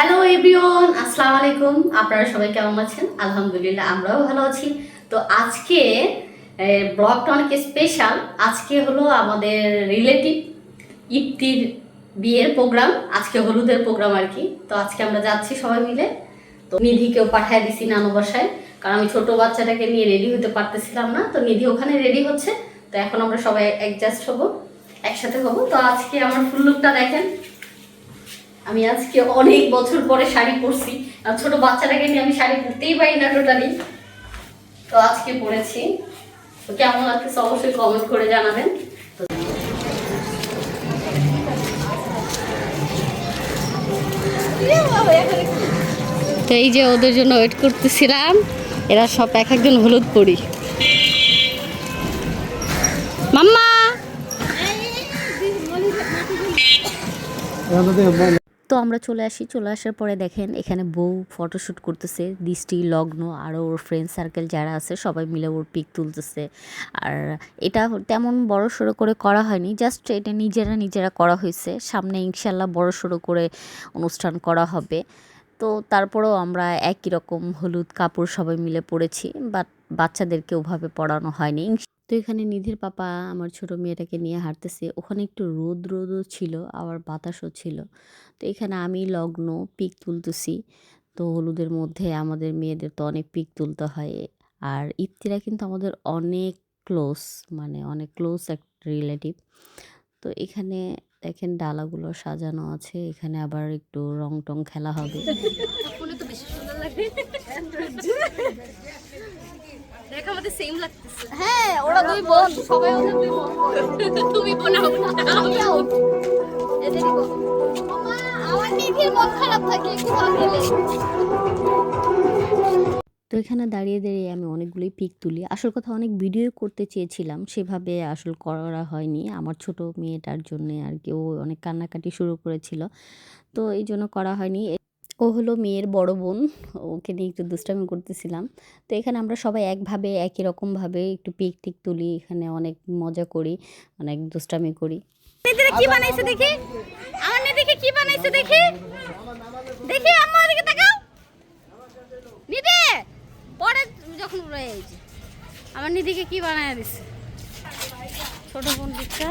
Hello everyone আসসালামু আলাইকুম আপনারা সবাই কেমন আছেন? আলহামদুলিল্লাহ, আমরাও ভালো আছি। তো আজকে ব্লগটা অনেক স্পেশাল আজকে হলো আমাদের রিলেটিভ ইফতির বিয়ের প্রোগ্রাম আজকে হলুদের প্রোগ্রাম আর কি। তো আজকে আমরা যাচ্ছি সবাই মিলে। তো নিধিকেও পাঠিয়ে দিছি নানু বাসায়। কারণ আমি ছোট বাচ্চাটাকে নিয়ে রেডি হতে পারতেছিলাম না। তো নিধি ওখানে রেডি হচ্ছে। তো এখন আমরা সবাই অ্যাডজাস্ট হব, একসাথে হব। তো আজকে আমার ফুল লুকটা দেখেন। আমি আজকে অনেক বছর পরে শাড়ি পরছি। আর ছোট বাচ্চাটাকে নিয়ে আমি শাড়ি পরতেই পারি না টোটালি তো আজকে পরেছি। তো কেমন লাগতেছে অবশ্যই কমেন্ট করে জানাবেন। তো তো এই যে ওদের জন্য ওয়েট করতেছিলাম এরা সব এক একজন হলুদ পরি। মাম্মা! তো আমরা চলে আসি, চলে আসার পরে দেখেন এখানে বউ ফটোশ্যুট করতেছে, দৃষ্টি, লগ্ন আরও ওর ফ্রেন্ড সার্কেল যারা আছে সবাই মিলে ওর পিক তুলতেছে। আর এটা তেমন বড় সড়ো করে করা হয়নি জাস্ট এটা নিজেরা নিজেরা করা হয়েছে। সামনে ইনশাল্লাহ বড় সড়ো করে অনুষ্ঠান করা হবে। তো তারপরেও আমরা একই রকম হলুদ কাপড় সবাই মিলে পরেছি বাট বাচ্চাদেরকে ওভাবে পড়ানো হয়নি। তো এখানে নিধির পাপা আমার ছোট মেয়েটাকে নিয়ে হাঁটতেছে। ওখানে একটু রোদ রোদও ছিল, আবার বাতাসও ছিল। তো এখানে আমি লগ্ন, পিক তুলতেছি। তো হলুদের মধ্যে আমাদের মেয়েদের তো অনেক পিক তুলতে হয়। আর ইফতিরা কিন্তু আমাদের অনেক ক্লোজ মানে অনেক ক্লোজ এক রিলেটিভ তো এখানে দেখেন ডালাগুলো সাজানো আছে এখানে আবার একটু রং টং খেলা হবে। হ্যাঁ ওরা দুই বোন সবাই ওদের দুই বোন। তুমি বোনা আমিও এদেরই বোন। আমার নিধির মন খারাপ থাকে গেলে তো এখানে দাঁড়িয়ে দাঁড়িয়ে আমি অনেকগুলোই পিক তুলি। আসল কথা, অনেক ভিডিও করতে চেয়েছিলাম, সেভাবে আসল করা হয়নি। আমার ছোট মেয়েটার জন্য আর কি, ও অনেক কান্নাকাটি শুরু করেছিল, তো এই জন্য করা হয়নি। ও হলো মেয়ের বড় বোন, ওকে নিয়ে একটু দুষ্টামি করতেছিলাম। তো এখানে আমরা সবাই একভাবে, একই রকমভাবে একটু পিক টিক তুলি, এখানে অনেক মজা করি, অনেক দুষ্টামি করি। দেখি? আমার নিদিকে কি বানাইছে দেখি? দেখি যখন রয়ে গেছে আমার নিদিকে কি বানায় দিছে? ছোট বোন দিকটা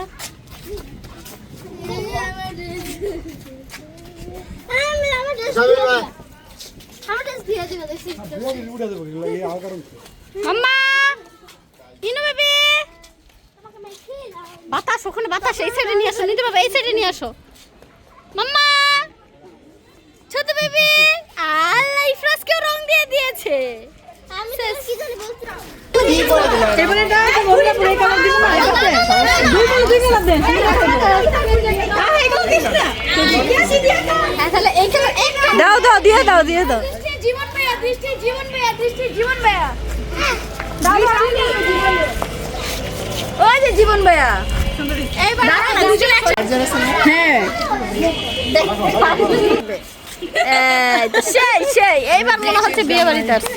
বাতাস, ওখানে বাতাস, এই সাইডে নিয়ে আসো নিতে বাবা, এই সাইডে নিয়ে আসো। মাম্মা! ছোট বেবি! আল্লাহ ইফরাজকেও রং দিয়ে দিয়েছে। হ্যাঁ, তাহলে এইখানে একটা দাও দাও দিয়ে দাও দিয়ে দাও। জীবন ভাইয়া দৃষ্টি জীবন ভাইয়া দৃষ্টি জীবন ভাইয়া। ওই যে জীবন ভাইয়া। হ্যাঁ। সেই সেই এইবার মনে হচ্ছে বিয়ে বাড়িতে আসছে।